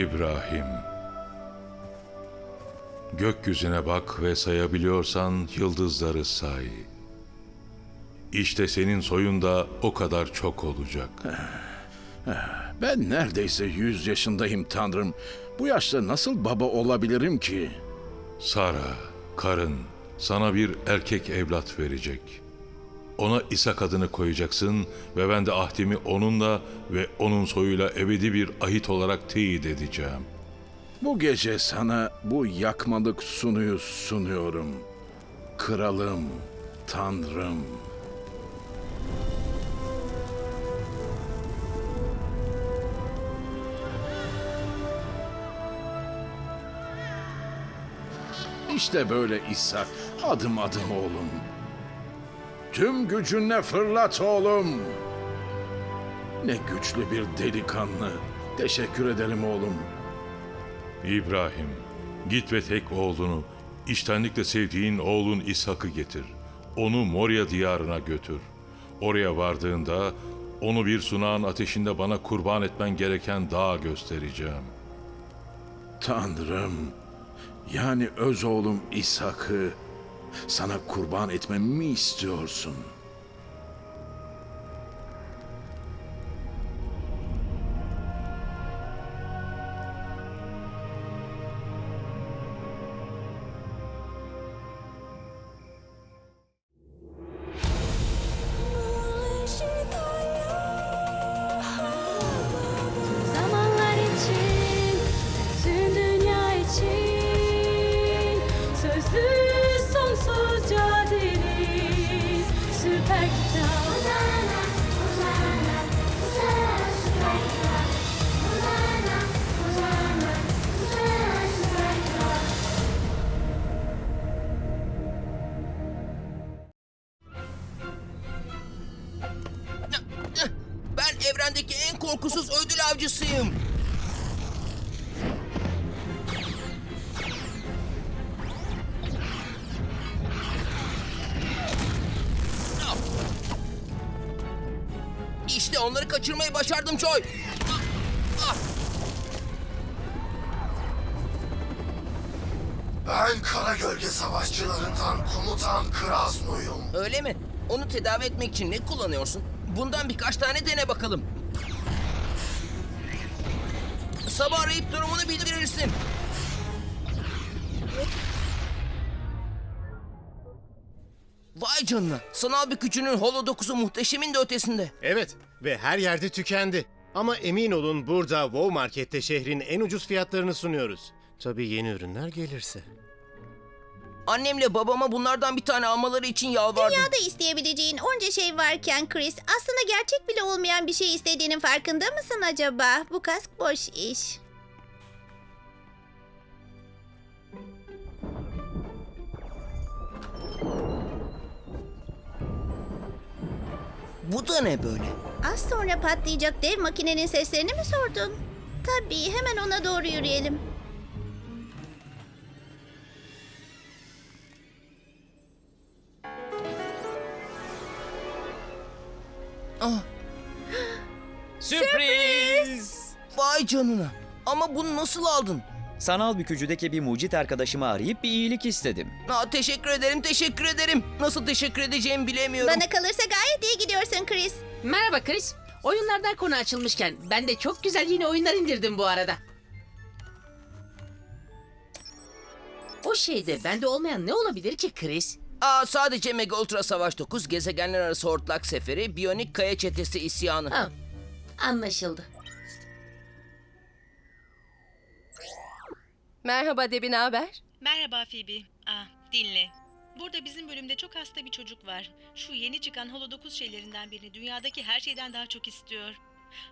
İbrahim. Gökyüzüne bak ve sayabiliyorsan yıldızları say. İşte senin soyun da o kadar çok olacak. Ben neredeyse yüz yaşındayım Tanrım. Bu yaşta nasıl baba olabilirim ki? Sara, karın, sana bir erkek evlat verecek. Ona İshak adını koyacaksın ve ben de ahdimi onunla ve onun soyuyla ebedi bir ahit olarak teyit edeceğim. Bu gece sana bu yakmalık sunuyu sunuyorum. Kralım, Tanrım. İşte böyle İshak, adım adım oğlum. Tüm gücünle fırlat oğlum. Ne güçlü bir delikanlı. Teşekkür ederim oğlum. İbrahim, git ve tek oğlunu, içtenlikle sevdiğin oğlun İshak'ı getir. Onu Moria diyarına götür. Oraya vardığında onu bir sunağın ateşinde bana kurban etmen gereken dağa göstereceğim. Tanrım, yani öz oğlum İshak'ı sana kurban etmemi mi istiyorsun? Avcısıyım. İşte onları kaçırmayı başardım Joy. Ben Kara Gölge Savaşçılarından komutan Krasno'yum. Öyle mi? Onu tedavi etmek için ne kullanıyorsun? Bundan birkaç tane dene bakalım. Sabah arayıp durumunu bildirirsin. Vay canına. Sanal bir gücünün Holo 9'u muhteşemin de ötesinde. Evet ve her yerde tükendi. Ama emin olun burada Wow Market'te şehrin en ucuz fiyatlarını sunuyoruz. Tabii yeni ürünler gelirse. Annemle babama bunlardan bir tane almaları için yalvardım. Dünyada isteyebileceğin onca şey varken Chris, aslında gerçek bile olmayan bir şey istediğinin farkında mısın acaba? Bu kask boş iş. Bu da ne böyle? Az sonra patlayacak dev makinenin seslerini mi sordun? Tabii, hemen ona doğru yürüyelim. Sürpriz! Vay canına. Ama bunu nasıl aldın? Sanal bükücüdeki bir mucit arkadaşımı arayıp bir iyilik istedim. Aa, teşekkür ederim, teşekkür ederim. Nasıl teşekkür edeceğimi bilemiyorum. Bana kalırsa gayet iyi gidiyorsun Chris. Merhaba Chris. Oyunlardan konu açılmışken ben de çok güzel yeni oyunlar indirdim bu arada. O şeyde bende olmayan ne olabilir ki Chris? Aa, sadece Mega Ultra Savaş 9, gezegenler arası hortlak seferi, biyonik kaya çetesi isyanı. Ha, anlaşıldı. Merhaba Debi, ne haber? Merhaba Phoebe. Ah, dinle. Burada bizim bölümde çok hasta bir çocuk var. Şu yeni çıkan Holo 9 şeylerinden birini dünyadaki her şeyden daha çok istiyor.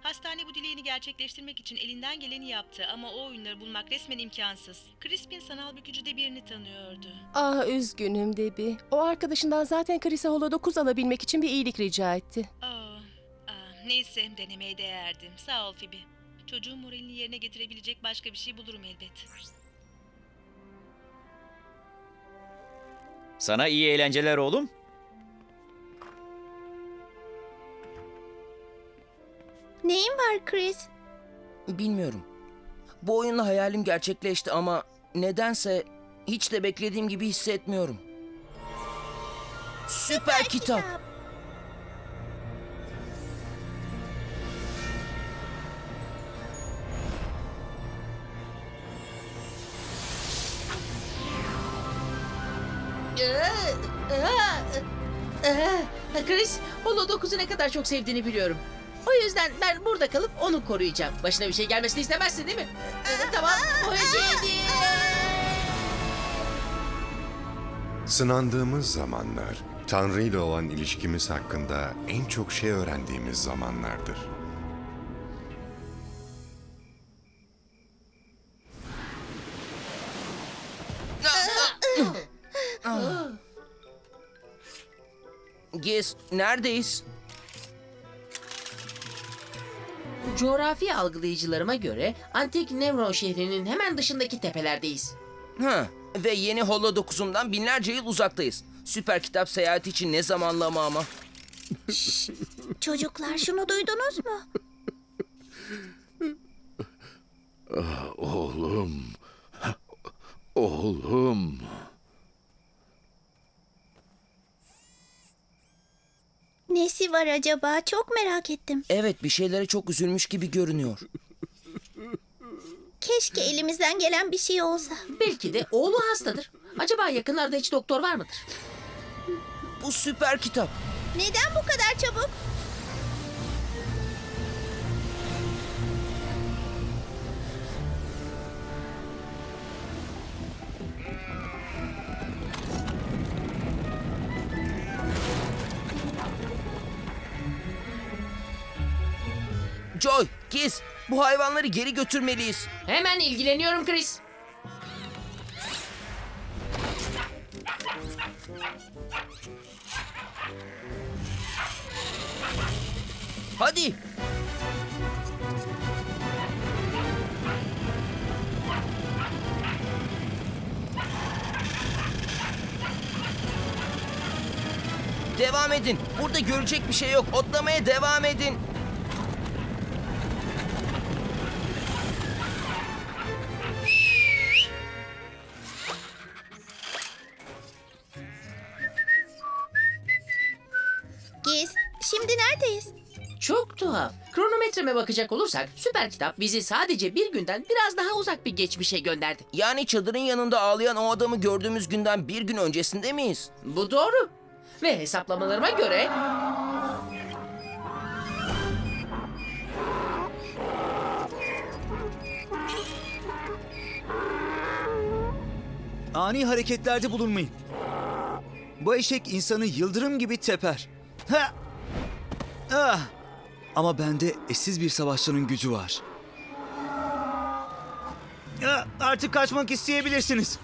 Hastane bu dileğini gerçekleştirmek için elinden geleni yaptı ama o oyunları bulmak resmen imkansız. Crispin sanal bükücüde birini tanıyordu. Ah üzgünüm Debi. O arkadaşından zaten Chris'e Holo 9 alabilmek için bir iyilik rica etti. Oh, ah, neyse denemeye değerdi. Sağ ol Phoebe. Çocuğun moralini yerine getirebilecek başka bir şey bulurum elbet. Sana iyi eğlenceler oğlum. Neyin var Chris? Bilmiyorum. Bu oyunla hayalim gerçekleşti ama nedense hiç de beklediğim gibi hissetmiyorum. Süper kitap. Ee, Chris, Holo 9'u ne kadar çok sevdiğini biliyorum. O yüzden ben burada kalıp onu koruyacağım. Başına bir şey gelmesini istemezsin değil mi? Ee, tamam, hediye. Sınandığımız zamanlar, Tanrı ile olan ilişkimiz hakkında en çok şey öğrendiğimiz zamanlardır. Giz, neredeyiz? Coğrafi algılayıcılarıma göre antik Nevron şehrinin hemen dışındaki tepelerdeyiz. Ha, ve yeni Holo 9'umdan binlerce yıl uzaktayız. Süper kitap seyahati için ne zamanlama ama. Çocuklar şunu duydunuz mu? Oğlum. Oğlum. Nesi var acaba? Çok merak ettim. Evet, bir şeylere çok üzülmüş gibi görünüyor. Keşke elimizden gelen bir şey olsa. Belki de oğlu hastadır. Acaba yakınlarda hiç doktor var mıdır? Bu süper kitap. Neden bu kadar çabuk? Giz, bu hayvanları geri götürmeliyiz. Hemen ilgileniyorum Chris. Hadi. Devam edin. Burada görecek bir şey yok. Otlamaya devam edin. Kronometreme bakacak olursak süper kitap bizi sadece bir günden biraz daha uzak bir geçmişe gönderdi. Yani çadırın yanında ağlayan o adamı gördüğümüz günden bir gün öncesinde miyiz? Bu doğru. Ve hesaplamalarıma göre Ani hareketlerde bulunmayın. Bu eşek insanı yıldırım gibi teper. Ha! Ah! Ama bende eşsiz bir savaşçının gücü var. Artık kaçmak isteyebilirsiniz.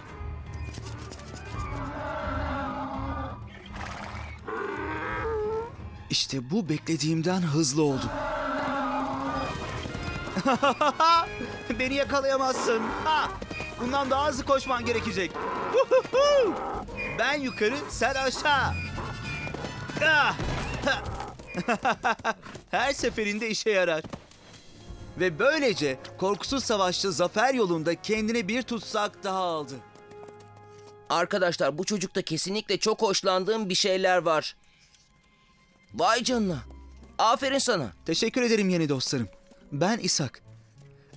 İşte bu beklediğimden hızlı oldu. Beni yakalayamazsın. Ha! Bundan daha hızlı koşman gerekecek. Ben yukarı, sen aşağı. Ah! Her seferinde işe yarar. Ve böylece korkusuz savaşçı zafer yolunda kendine bir tutsak daha aldı. Arkadaşlar bu çocukta kesinlikle çok hoşlandığım bir şeyler var. Vay canına. Aferin sana. Teşekkür ederim yeni dostlarım. Ben İshak.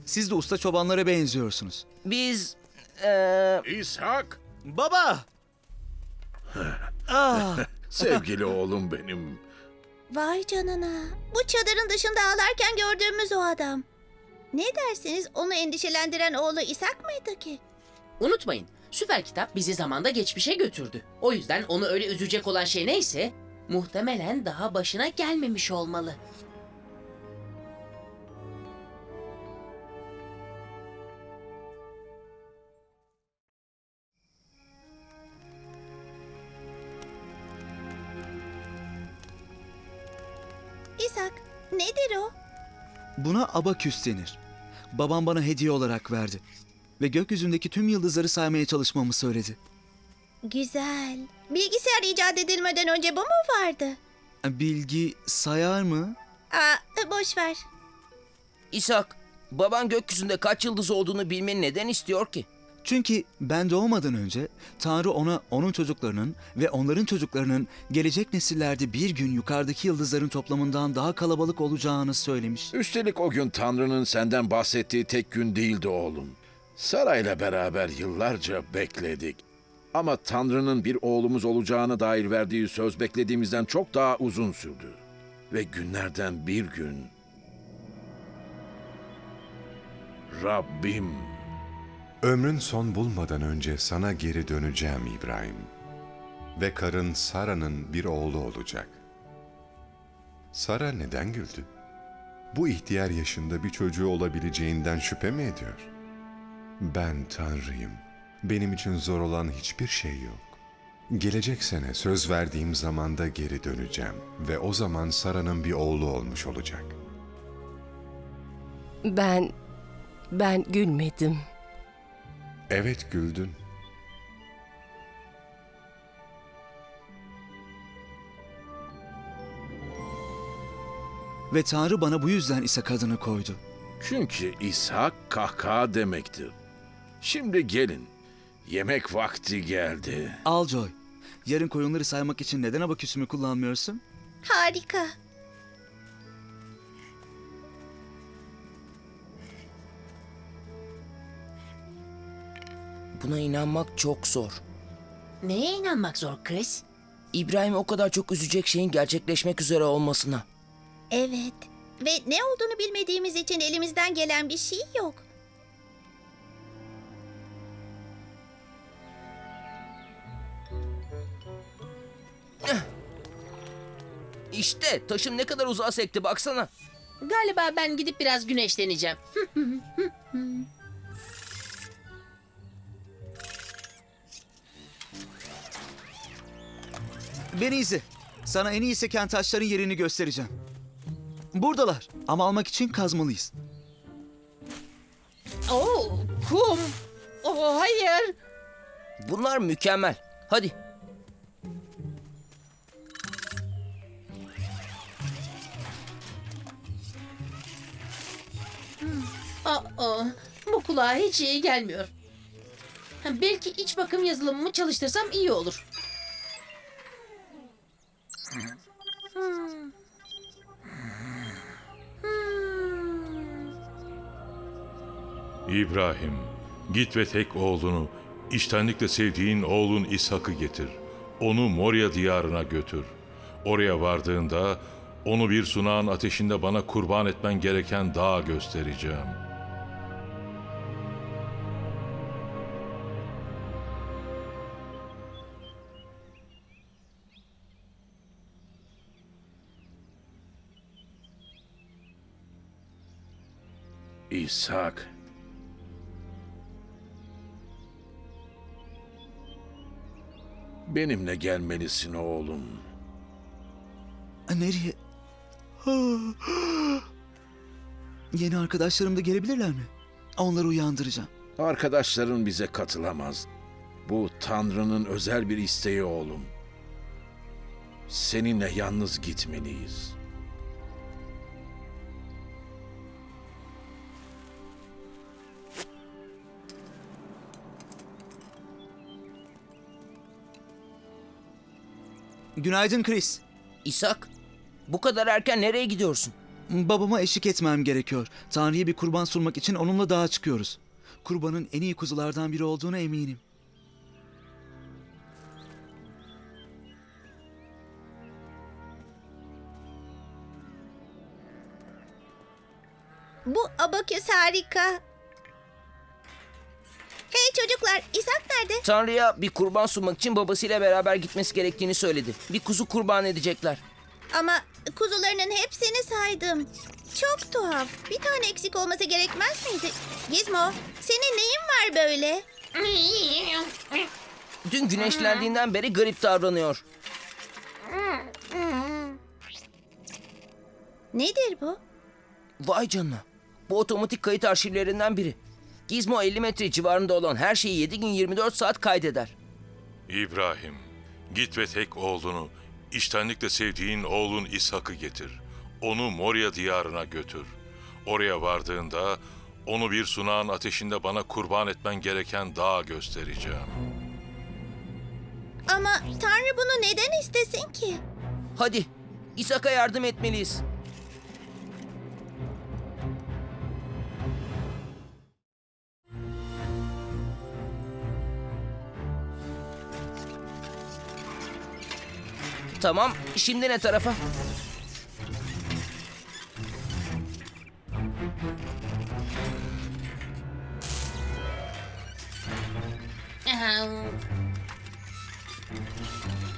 Siz de usta çobanlara benziyorsunuz. Biz... eee, İshak. Baba! ah! Sevgili oğlum benim. Vay canına. Bu çadırın dışında ağlarken gördüğümüz o adam. Ne dersiniz onu endişelendiren oğlu İshak mıydı ki? unutmayın. Süper kitap bizi zamanda geçmişe götürdü. O yüzden onu öyle üzecek olan şey neyse muhtemelen daha başına gelmemiş olmalı. Nedir o? Buna abaküs denir. Babam bana hediye olarak verdi. Ve gökyüzündeki tüm yıldızları saymaya çalışmamı söyledi. Güzel. Bilgisayar icat edilmeden önce bu mu vardı? Bilgi sayar mı? Aa, boş ver. İshak, Baban gökyüzünde kaç yıldız olduğunu bilmeni neden istiyor ki? Çünkü ben doğmadan önce Tanrı ona onun çocuklarının ve onların çocuklarının gelecek nesillerde bir gün yukarıdaki yıldızların toplamından daha kalabalık olacağını söylemiş. Üstelik o gün Tanrı'nın senden bahsettiği tek gün değildi oğlum. Sarayla beraber yıllarca bekledik. Ama Tanrı'nın bir oğlumuz olacağına dair verdiği söz beklediğimizden çok daha uzun sürdü. Ve günlerden bir gün Rabbim Ömrün son bulmadan önce sana geri döneceğim İbrahim. Ve karın Sara'nın bir oğlu olacak. Sara neden güldü? Bu ihtiyar yaşında bir çocuğu olabileceğinden şüphe mi ediyor? Ben Tanrıyım. Benim için zor olan hiçbir şey yok. Gelecek sene söz verdiğim zamanda geri döneceğim ve o zaman Sara'nın bir oğlu olmuş olacak. Ben... Ben gülmedim. Evet güldün. Ve Tanrı bana bu yüzden İshak adını koydu. çünkü İshak kahkaha demektir. Şimdi gelin. Yemek vakti geldi. Al Joy. Yarın koyunları saymak için neden abaküsümü kullanmıyorsun? Harika. Buna inanmak çok zor. Neye inanmak zor Chris? İbrahim o kadar çok üzecek şeyin gerçekleşmek üzere olmasına. Evet. Ve ne olduğunu bilmediğimiz için elimizden gelen bir şey yok. İşte taşın ne kadar uzağa sekti baksana. Galiba ben gidip biraz güneşleneceğim. Beni izle. Sana en iyi seken taşların yerini göstereceğim. Buradalar ama almak için kazmalıyız. Oo, kum. Oo, hayır. Bunlar mükemmel. Hadi. Aa, bu kulağa hiç iyi gelmiyor. Ha, Belki iç bakım yazılımımı çalıştırsam iyi olur. İbrahim, git ve tek oğlunu, içtenlikle sevdiğin oğlun İshak'ı getir. Onu Moria diyarına götür. Oraya vardığında onu bir sunağın ateşinde bana kurban etmen gereken dağa göstereceğim. İshak. Benimle gelmelisin oğlum. Nereye? Yeni arkadaşlarım da gelebilirler mi? Onları uyandıracağım. Arkadaşların bize katılamaz. Bu Tanrı'nın özel bir isteği oğlum. Seninle yalnız gitmeliyiz. Günaydın Chris. İshak, bu kadar erken nereye gidiyorsun? Babama eşlik etmem gerekiyor. Tanrı'ya bir kurban sunmak için onunla dağa çıkıyoruz. Kurbanın en iyi kuzulardan biri olduğuna eminim. Bu abaküs harika. Hey çocuklar, İshak nerede? Tanrı'ya bir kurban sunmak için babasıyla beraber gitmesi gerektiğini söyledi. Bir kuzu kurban edecekler. Ama kuzularının hepsini saydım. Çok tuhaf. Bir tane eksik olması gerekmez miydi? Gizmo, senin neyin var böyle? Dün güneşlendiğinden beri garip davranıyor. Nedir bu? Vay canına. Bu otomatik kayıt arşivlerinden biri. Gizmo 50 metre civarında olan her şeyi 7 gün 24 saat kaydeder. İbrahim, git ve tek oğlunu, içtenlikle sevdiğin oğlun İshak'ı getir. Onu Moria diyarına götür. Oraya vardığında Onu bir sunağın ateşinde bana kurban etmen gereken dağa göstereceğim. Ama Tanrı bunu neden istesin ki? Hadi, İshak'a yardım etmeliyiz. Tamam, şimdi ne tarafa?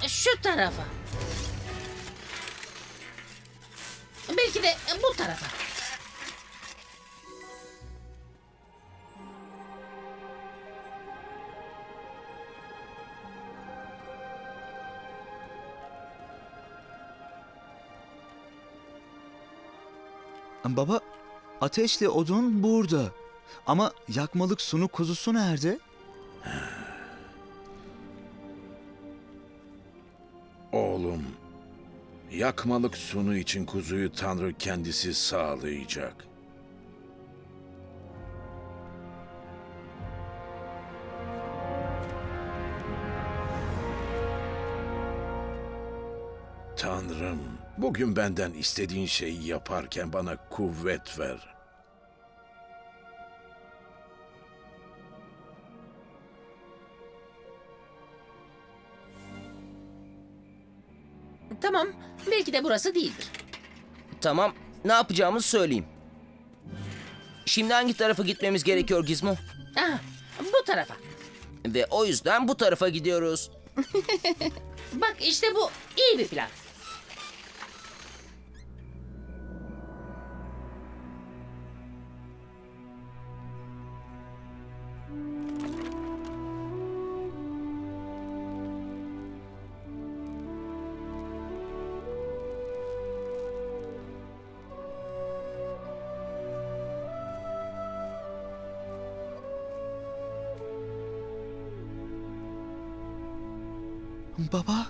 Şu tarafa. Belki de bu tarafa. Baba, ateşle odun burada. Ama yakmalık sunu kuzusu nerede? Oğlum, yakmalık sunu için kuzuyu Tanrı kendisi sağlayacak. Bugün benden istediğin şeyi yaparken bana kuvvet ver. Tamam, belki de burası değildir. Tamam, ne yapacağımızı söyleyeyim. Şimdi hangi tarafa gitmemiz gerekiyor Gizmo? Ah, bu tarafa. Ve o yüzden bu tarafa gidiyoruz. Bak işte bu iyi bir plan. Baba,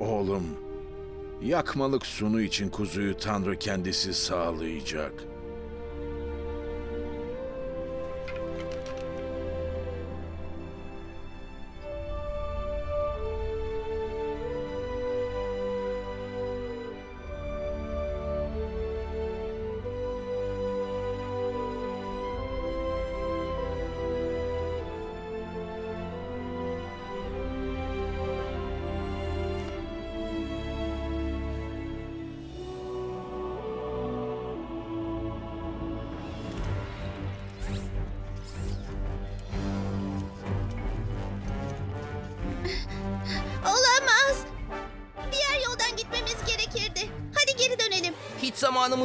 Oğlum, yakmalık sunu için kuzuyu Tanrı kendisi sağlayacak.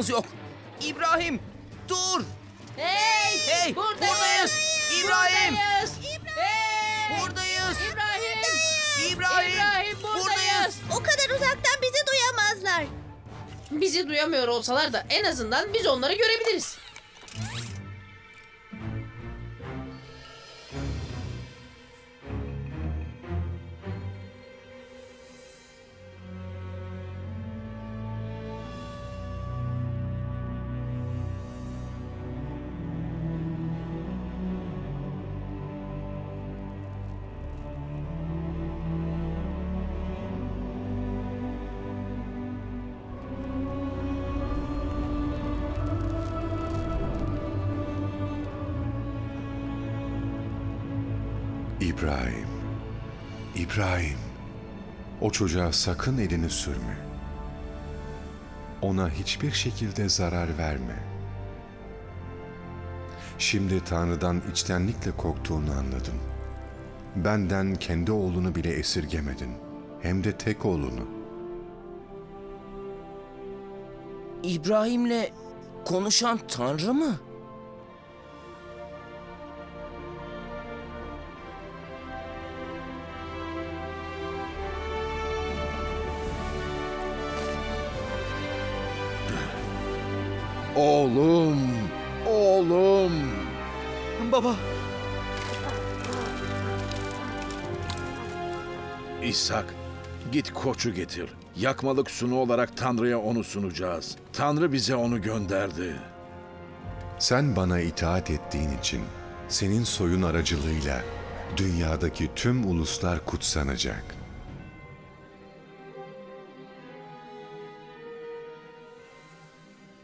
Zamanımız yok. İbrahim, dur! Hey! Hey, buradayız! buradayız! İbrahim! Buradayız! Hey! Buradayız! İbrahim! İbrahim! İbrahim buradayız! O kadar uzaktan bizi duyamazlar. Bizi duyamıyor olsalar da en azından biz onları görebiliriz. İbrahim, İbrahim. O çocuğa sakın elini sürme. Ona hiçbir şekilde zarar verme. Şimdi Tanrı'dan içtenlikle korktuğunu anladım. Benden kendi oğlunu bile esirgemedin. Hem de tek oğlunu. İbrahim'le konuşan Tanrı mı? Oğlum, oğlum. Baba, İshak, git koçu getir. Yakmalık sunu olarak Tanrı'ya onu sunacağız. Tanrı bize onu gönderdi. Sen bana itaat ettiğin için senin soyun aracılığıyla dünyadaki tüm uluslar kutsanacak.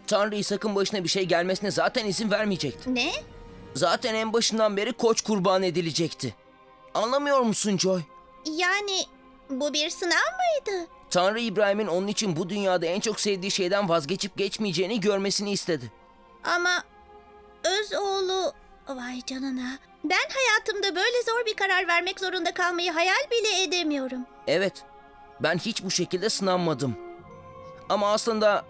Tanrı İshak'ın başına bir şey gelmesine zaten izin vermeyecekti. Ne? Zaten en başından beri koç kurban edilecekti. Anlamıyor musun Joy? Yani bu bir sınav mıydı? Tanrı İbrahim'in onun için bu dünyada en çok sevdiği şeyden vazgeçip geçmeyeceğini görmesini istedi. Ama öz oğlu... Vay canına. Ben hayatımda böyle zor bir karar vermek zorunda kalmayı hayal bile edemiyorum. Evet, ben hiç bu şekilde sınanmadım. Ama aslında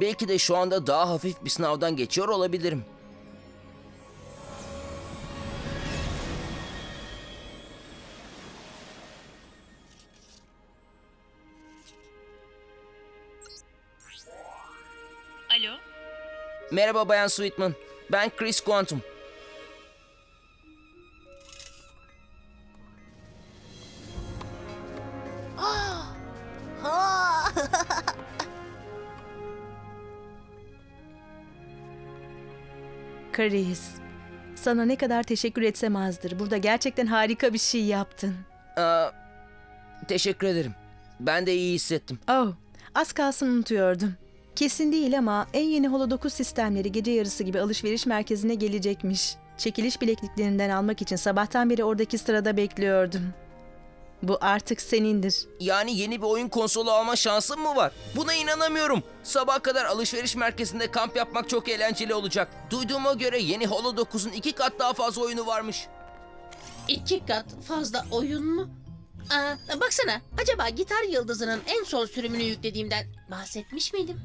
belki de şu anda daha hafif bir sınavdan geçiyor olabilirim. Alo? Merhaba Bayan Sweetman. Ben Chris Quantum. Chris, sana ne kadar teşekkür etsem azdır. Burada gerçekten harika bir şey yaptın. Aa, teşekkür ederim. Ben de iyi hissettim. Oh, az kalsın unutuyordum. Kesin değil ama en yeni Holo 9 sistemleri gece yarısı gibi alışveriş merkezine gelecekmiş. Çekiliş bilekliklerinden almak için sabahtan beri oradaki sırada bekliyordum. Bu artık senindir. Yani yeni bir oyun konsolu alma şansım mı var? Buna inanamıyorum. Sabah kadar alışveriş merkezinde kamp yapmak çok eğlenceli olacak. Duyduğuma göre yeni Holo 9'un iki kat daha fazla oyunu varmış. İki kat fazla oyun mu? Aa, baksana, acaba Gitar Yıldızı'nın en son sürümünü yüklediğimden bahsetmiş miydim?